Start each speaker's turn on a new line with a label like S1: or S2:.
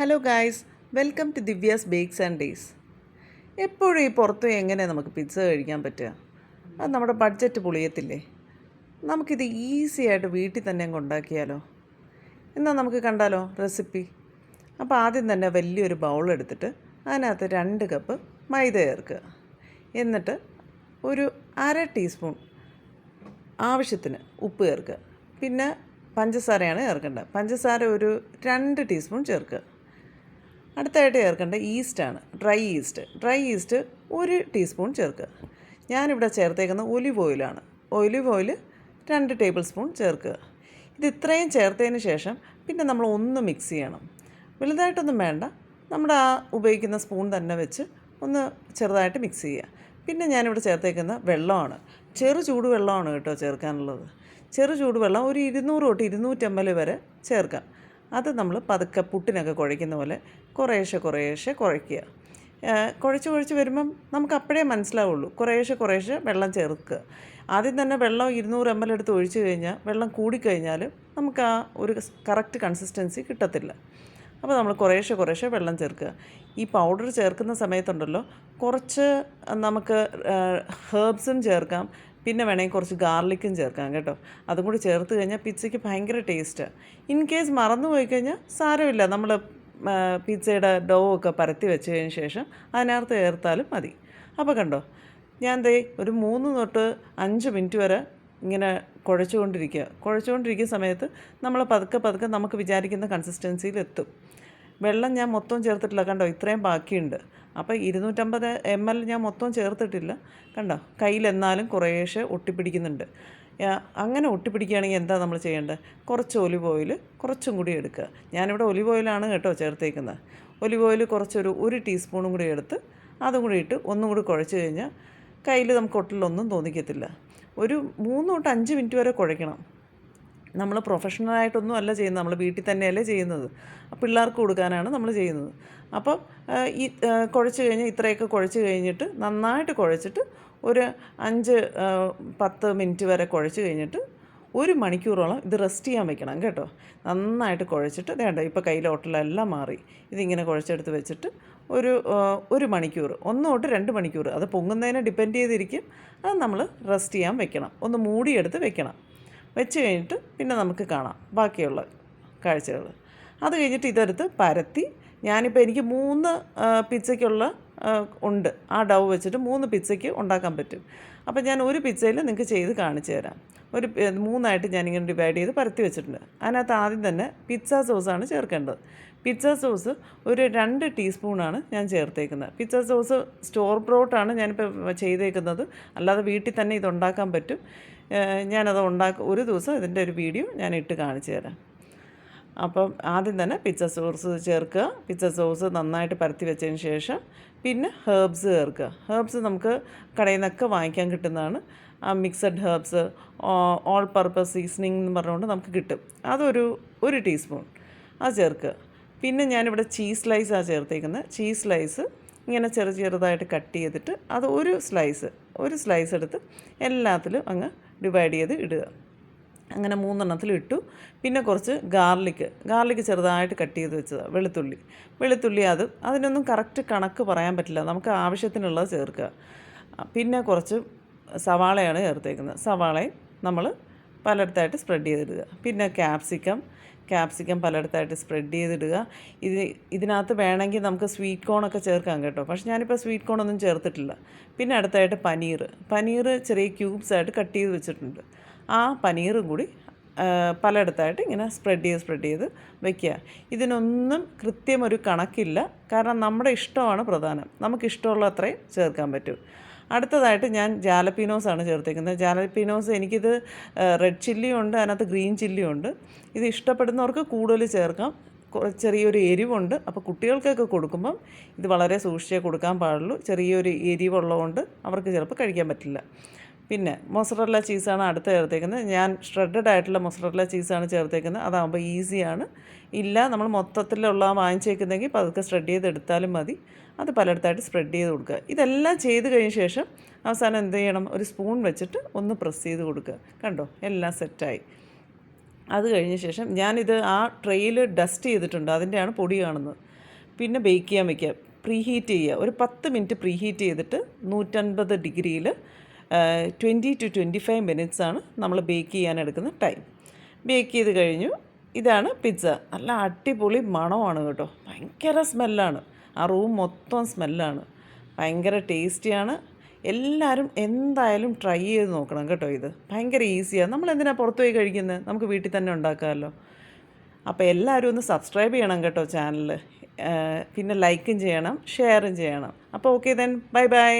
S1: Hello guys welcome to Divya's bakes and days എപ്പോഴും ഈ പുറത്ത് എങ്ങനെ നമുക്ക് പിസ്സ കഴിക്കാൻ പറ്റുക? അത് നമ്മുടെ ബഡ്ജറ്റ് പൊളിയത്തില്ലേ? നമുക്കിത് ഈസി ആയിട്ട് വീട്ടിൽ തന്നെ അങ്ങ് ഉണ്ടാക്കിയാലോ? എന്നാൽ നമുക്ക് കണ്ടാലോ റെസിപ്പി അപ്പോൾ ആദ്യം തന്നെ വലിയൊരു ബൗൾ എടുത്തിട്ട് അതിനകത്ത് രണ്ട് കപ്പ് മൈദ ചേർക്കുക. എന്നിട്ട് ഒരു അര ടീസ്പൂൺ ആവശ്യത്തിന് ഉപ്പ് ചേർക്കുക. പിന്നെ പഞ്ചസാരയാണ് ചേർക്കേണ്ടത്. പഞ്ചസാര ഒരു രണ്ട് ടീസ്പൂൺ ചേർക്കുക. അടുത്തായിട്ട് ചേർക്കേണ്ട ഈസ്റ്റാണ് ഡ്രൈ ഈസ്റ്റ്. ഡ്രൈ ഈസ്റ്റ് ഒരു ടീസ്പൂൺ ചേർക്കുക. ഞാനിവിടെ ചേർത്തേക്കുന്ന ഒലിവ് ഓയിലാണ്. ഒലിവ് ഓയിൽ രണ്ട് ടേബിൾ സ്പൂൺ ചേർക്കുക. ഇത് ഇത്രയും ചേർത്തതിന് ശേഷം പിന്നെ നമ്മൾ ഒന്ന് മിക്സ് ചെയ്യണം. വലുതായിട്ടൊന്നും വേണ്ട. നമ്മുടെ ആ ഉപയോഗിക്കുന്ന സ്പൂൺ തന്നെ വെച്ച് ഒന്ന് ചെറുതായിട്ട് മിക്സ് ചെയ്യുക. പിന്നെ ഞാനിവിടെ ചേർത്തേക്കുന്ന വെള്ളമാണ്. ചെറു ചൂടുവെള്ളമാണ് കേട്ടോ ചേർക്കാനുള്ളത്. ചെറു ചൂടുവെള്ളം ഒരു ഇരുന്നൂറ് തൊട്ട് ഇരുന്നൂറ്റമ്പത് വരെ ചേർക്കാം. അത് നമ്മൾ പതുക്കെ പുട്ടിനൊക്കെ കുഴയ്ക്കുന്ന പോലെ കുറേശ്ശെ കുറേശ്ശെ കുഴയ്ക്കുക. കുഴച്ച് കുഴച്ച് വരുമ്പം നമുക്ക് അപ്പോഴേ മനസ്സിലാവുള്ളൂ. കുറേശ്ശെ കുറേശ്ശെ വെള്ളം ചേർക്കുക. ആദ്യം തന്നെ വെള്ളം ഇരുന്നൂറ് എം എൽ എടുത്ത് ഒഴിച്ച് കഴിഞ്ഞാൽ വെള്ളം കൂടിക്കഴിഞ്ഞാൽ നമുക്ക് ആ ഒരു കറക്റ്റ് കൺസിസ്റ്റൻസി കിട്ടത്തില്ല. അപ്പോൾ നമ്മൾ കുറേശ്ശെ കുറേശ്ശെ വെള്ളം ചേർക്കുക. ഈ പൗഡർ ചേർക്കുന്ന സമയത്തുണ്ടല്ലോ കുറച്ച് നമുക്ക് ഹേർബ്സും ചേർക്കാം. പിന്നെ വേണമെങ്കിൽ കുറച്ച് ഗാർലിക്കും ചേർക്കാം കേട്ടോ. അതും കൂടി ചേർത്ത് കഴിഞ്ഞാൽ പിzzയ്ക്ക് ഭയങ്കര ടേസ്റ്റാണ് ഇൻ കേസ് മറന്നു പോയി കഴിഞ്ഞാൽ സാരമില്ല. നമ്മൾ പിസ്സയുടെ ഡോ ഒക്കെ പരത്തി വെച്ച് കഴിഞ്ഞ ശേഷം അതിനകത്ത് ചേർത്താലും മതി. അപ്പോൾ കണ്ടോ ഞാൻ ദേ ഒരു മൂന്ന് തൊട്ട് അഞ്ച് മിനിറ്റ് വരെ ഇങ്ങനെ കുഴച്ചുകൊണ്ടിരിക്കുക. കുഴച്ചുകൊണ്ടിരിക്കുന്ന സമയത്ത് നമ്മൾ പതുക്കെ പതുക്കെ നമുക്ക് വിചാരിക്കുന്ന കൺസിസ്റ്റൻസിയിൽ എത്തും വെള്ളം ഞാൻ മൊത്തം ചേർത്തിട്ടില്ല. കണ്ടോ? ഇത്രയും ബാക്കിയുണ്ട്. അപ്പോൾ ഇരുന്നൂറ്റമ്പത് എം എൽ ഞാൻ മൊത്തം ചേർത്തിട്ടില്ല. കണ്ടോ? കയ്യിലെന്നാലും കുറേശ്ശെ ഒട്ടിപ്പിടിക്കുന്നുണ്ട്. അങ്ങനെ ഒട്ടിപ്പിടിക്കുകയാണെങ്കിൽ എന്താ നമ്മൾ ചെയ്യേണ്ടത്? കുറച്ച് ഒലിവ് ഓയിൽ കുറച്ചും കൂടി എടുക്കുക. ഞാനിവിടെ ഒലിവ് ഓയിലാണ് കേട്ടോ ചേർത്തേക്കുന്നത്. ഒലിവ് ഓയിൽ കുറച്ചൊരു ഒരു ടീസ്പൂണും കൂടി എടുത്ത് അതും കൂടി ഇട്ട് ഒന്നും കൂടി കുഴച്ച് കഴിഞ്ഞാൽ കയ്യിൽ നമുക്ക് ഒട്ടിലൊന്നും തോന്നിക്കത്തില്ല. ഒരു മൂന്ന് തൊട്ട് അഞ്ച് മിനിറ്റ് വരെ കുഴയ്ക്കണം. നമ്മൾ പ്രൊഫഷണലായിട്ടൊന്നും അല്ല ചെയ്യുന്നത്. നമ്മൾ വീട്ടിൽ തന്നെയല്ലേ ചെയ്യുന്നത്. പിള്ളേർക്ക് കൊടുക്കാനാണ് നമ്മൾ ചെയ്യുന്നത്. അപ്പം ഈ കുഴച്ച് കഴിഞ്ഞ് ഇത്രയൊക്കെ കുഴച്ച് കഴിഞ്ഞിട്ട് നന്നായിട്ട് കുഴച്ചിട്ട് ഒരു അഞ്ച് പത്ത് മിനിറ്റ് വരെ കുഴച്ച് കഴിഞ്ഞിട്ട് ഒരു മണിക്കൂറോളം ഇത് റെസ്റ്റ് ചെയ്യാൻ വെക്കണം കേട്ടോ. നന്നായിട്ട് കുഴച്ചിട്ട് വേണ്ട ഇപ്പോൾ കയ്യിൽ ഒട്ടലെല്ലാം മാറി. ഇതിങ്ങനെ കുഴച്ചെടുത്ത് വെച്ചിട്ട് ഒരു ഒരു മണിക്കൂർ ഒന്ന് തൊട്ട് രണ്ട് മണിക്കൂർ അത് പൊങ്ങുന്നതിനെ ഡിപ്പെൻഡ് ചെയ്തിരിക്കും. അത് നമ്മൾ റെസ്റ്റ് ചെയ്യാൻ വെക്കണം. ഒന്ന് മൂടിയെടുത്ത് വെക്കണം. വെച്ച് കഴിഞ്ഞിട്ട് പിന്നെ നമുക്ക് കാണാം ബാക്കിയുള്ള കാഴ്ചകൾ. അത് കഴിഞ്ഞിട്ട് ഇതെടുത്ത് പരത്തി ഞാനിപ്പോൾ എനിക്ക് മൂന്ന് പിസ്സയ്ക്കുള്ള ഉണ്ട്. ആ ഡവ് വെച്ചിട്ട് മൂന്ന് പിച്ചയ്ക്ക് ഉണ്ടാക്കാൻ പറ്റും. അപ്പോൾ ഞാൻ ഒരു പിസ്സയിൽ നിങ്ങൾക്ക് ചെയ്ത് കാണിച്ചു തരാം. ഒരു മൂന്നായിട്ട് ഞാനിങ്ങനെ ഡിവൈഡ് ചെയ്ത് പരത്തി വെച്ചിട്ടുണ്ട്. അതിനകത്ത് ആദ്യം തന്നെ പിസ്സ സോസാണ് ചേർക്കേണ്ടത്. പിസ്സ സോസ് ഒരു രണ്ട് ടീസ്പൂണാണ് ഞാൻ ചേർത്തേക്കുന്നത്. പിസ്സ സോസ് സ്റ്റോർ ബ്രോട്ടാണ് ഞാനിപ്പോൾ ചെയ്തേക്കുന്നത്. അല്ലാതെ വീട്ടിൽ തന്നെ ഇതുണ്ടാക്കാൻ പറ്റും. ഞാനത് ഉണ്ടാക്ക ഒരു ദിവസം ഇതിന്റെ ഒരു വീഡിയോ ഞാൻ ഇട്ട് കാണിച്ചു തരാം. അപ്പം ആദ്യം തന്നെ പിച്ച സോസ് ചേർക്കുക. പിച്ച സോസ് നന്നായിട്ട് പരത്തി വെച്ചതിന് ശേഷം പിന്നെ ഹേർബ്സ് ചേർക്കുക. ഹേർബ്സ് നമുക്ക് കടയിൽ നിന്നൊക്കെ വാങ്ങിക്കാൻ കിട്ടുന്നതാണ്. Mixed herbs all purpose seasoning എന്ന് പറഞ്ഞുകൊണ്ട് നമുക്ക് കിട്ടും. അതൊരു ഒരു ടീസ്പൂൺ അത് ചേർക്കുക. പിന്നെ ഞാനിവിടെ ചീസ് സ്ലൈസാണ് ചേർത്തേക്കുന്നത്. ചീസ് സ്ലൈസ് ഇങ്ങനെ ചെറു ചെറുതായിട്ട് കട്ട് ചെയ്തിട്ട് അത് ഒരു സ്ലൈസ് ഒരു സ്ലൈസ് എടുത്ത് എല്ലാത്തിലും അങ്ങ് ഡിവൈഡ് ചെയ്ത് ഇടുക. അങ്ങനെ മൂന്നെണ്ണത്തിൽ ഇട്ടു. പിന്നെ കുറച്ച് ഗാർലിക്ക് ഗാർലിക്ക് ചെറുതായിട്ട് കട്ട് ചെയ്ത് വെച്ചതാണ് വെളുത്തുള്ളി. വെളുത്തുള്ളി അത് അതിനൊന്നും കറക്റ്റ് കണക്ക് പറയാൻ പറ്റില്ല. നമുക്ക് ആവശ്യത്തിനുള്ളത് ചേർക്കുക. പിന്നെ കുറച്ച് സവാളയാണ് ചേർത്തേക്കുന്നത്. സവാളയും നമ്മൾ പലയിടത്തായിട്ട് സ്പ്രെഡ് ചെയ്തിടുക. പിന്നെ ക്യാപ്സിക്കം ക്യാപ്സിക്കം പലയിടത്തായിട്ട് സ്പ്രെഡ് ചെയ്തിടുക. ഇത് ഇതിനകത്ത് വേണമെങ്കിൽ നമുക്ക് സ്വീറ്റ് കോണൊക്കെ ചേർക്കാം കേട്ടോ. പക്ഷേ ഞാനിപ്പോൾ സ്വീറ്റ് കോണൊന്നും ചേർത്തിട്ടില്ല. പിന്നെ അടുത്തായിട്ട് പനീർ. പനീർ ചെറിയ ക്യൂബ്സ് ആയിട്ട് കട്ട് ചെയ്ത് വെച്ചിട്ടുണ്ട്. ആ പനീറും കൂടി പലയിടത്തായിട്ട് ഇങ്ങനെ സ്പ്രെഡ് ചെയ്ത് സ്പ്രെഡ് ചെയ്ത് വെക്കുക. ഇതിനൊന്നും കൃത്യമൊരു കണക്കില്ല. കാരണം നമ്മുടെ ഇഷ്ടമാണ് പ്രധാനം. നമുക്ക് ഇഷ്ടമുള്ള അത്രയും ചേർക്കാൻ പറ്റും. അടുത്തതായിട്ട് ഞാൻ ജാലപ്പീനോസാണ് ചേർത്തേക്കുന്നത്. ജാലപ്പീനോസ് എനിക്കിത് റെഡ് ചില്ലിയും ഉണ്ട് അതിനകത്ത് ഗ്രീൻ ചില്ലിയും ഉണ്ട് ഇത് ഇഷ്ടപ്പെടുന്നവർക്ക് കൂടുതൽ ചേർക്കാം. ചെറിയൊരു എരിവുണ്ട്. അപ്പോൾ കുട്ടികൾക്കൊക്കെ കൊടുക്കുമ്പം ഇത് വളരെ സൂക്ഷിച്ചേ കൊടുക്കാൻ പാടുള്ളൂ. ചെറിയൊരു എരിവുള്ളതുകൊണ്ട് അവർക്ക് ചിലപ്പോൾ കഴിക്കാൻ പറ്റില്ല. പിന്നെ മൊസറല്ല ചീസാണ് അടുത്ത് ചേർത്തേക്കുന്നത്. ഞാൻ ഷ്രെഡഡ് ആയിട്ടുള്ള മൊസറല്ല ചീസാണ് ചേർത്തേക്കുന്നത്. അതാകുമ്പോൾ ഈസിയാണ്. ഇല്ല നമ്മൾ മൊത്തത്തിലുള്ള വാങ്ങിച്ചേക്കുന്നെങ്കിൽ പതുക്കെ സ്പ്രെഡ് ചെയ്തെടുത്താലും മതി. അത് പലയിടത്തായിട്ട് സ്പ്രെഡ് ചെയ്ത് കൊടുക്കുക. ഇതെല്ലാം ചെയ്ത് കഴിഞ്ഞ ശേഷം അവസാനം എന്ത് ചെയ്യണം? ഒരു സ്പൂൺ വെച്ചിട്ട് ഒന്ന് പ്രസ് ചെയ്ത് കൊടുക്കുക. കണ്ടോ? എല്ലാം സെറ്റായി അത് കഴിഞ്ഞ ശേഷം ഞാനിത് ആ ട്രെയിൽ ഡസ്റ്റ് ചെയ്തിട്ടുണ്ട്. അതിന്റെയാണ് പൊടി കാണുന്നത്. പിന്നെ ബേക്ക് ചെയ്യാൻ വയ്ക്കുക പ്രീഹീറ്റ് ചെയ്യുക. ഒരു പത്ത് മിനിറ്റ് പ്രീഹീറ്റ് ചെയ്തിട്ട് നൂറ്റൻപത് ഡിഗ്രിയിൽ ട്വന്റി ടു ട്വന്റി ഫൈവ് ആണ് നമ്മൾ ബേക്ക് ചെയ്യാൻ എടുക്കുന്ന ടൈം. ബേക്ക് ചെയ്ത് കഴിഞ്ഞു. ഇതാണ് പിസ്സ. നല്ല അടിപൊളി മണമാണ് കേട്ടോ. ഭയങ്കര സ്മെല്ലാണ്. ആ റൂം മൊത്തം സ്മെല്ലാണ്. ഭയങ്കര ടേസ്റ്റിയാണ്. എല്ലാവരും എന്തായാലും ട്രൈ ചെയ്ത് നോക്കണം കേട്ടോ ഇത്. ഭയങ്കര ഈസിയാണ് നമ്മൾ എന്തിനാണ് പുറത്തു പോയി കഴിക്കുന്നത് നമുക്ക് വീട്ടിൽ തന്നെ ഉണ്ടാക്കാമല്ലോ. അപ്പോൾ എല്ലാവരും ഒന്ന് സബ്സ്ക്രൈബ് ചെയ്യണം കേട്ടോ ചാനൽ പിന്നെ ലൈക്കും ചെയ്യണം ഷെയറും ചെയ്യണം. അപ്പോൾ ഓക്കെ ദെൻ. Bye bye.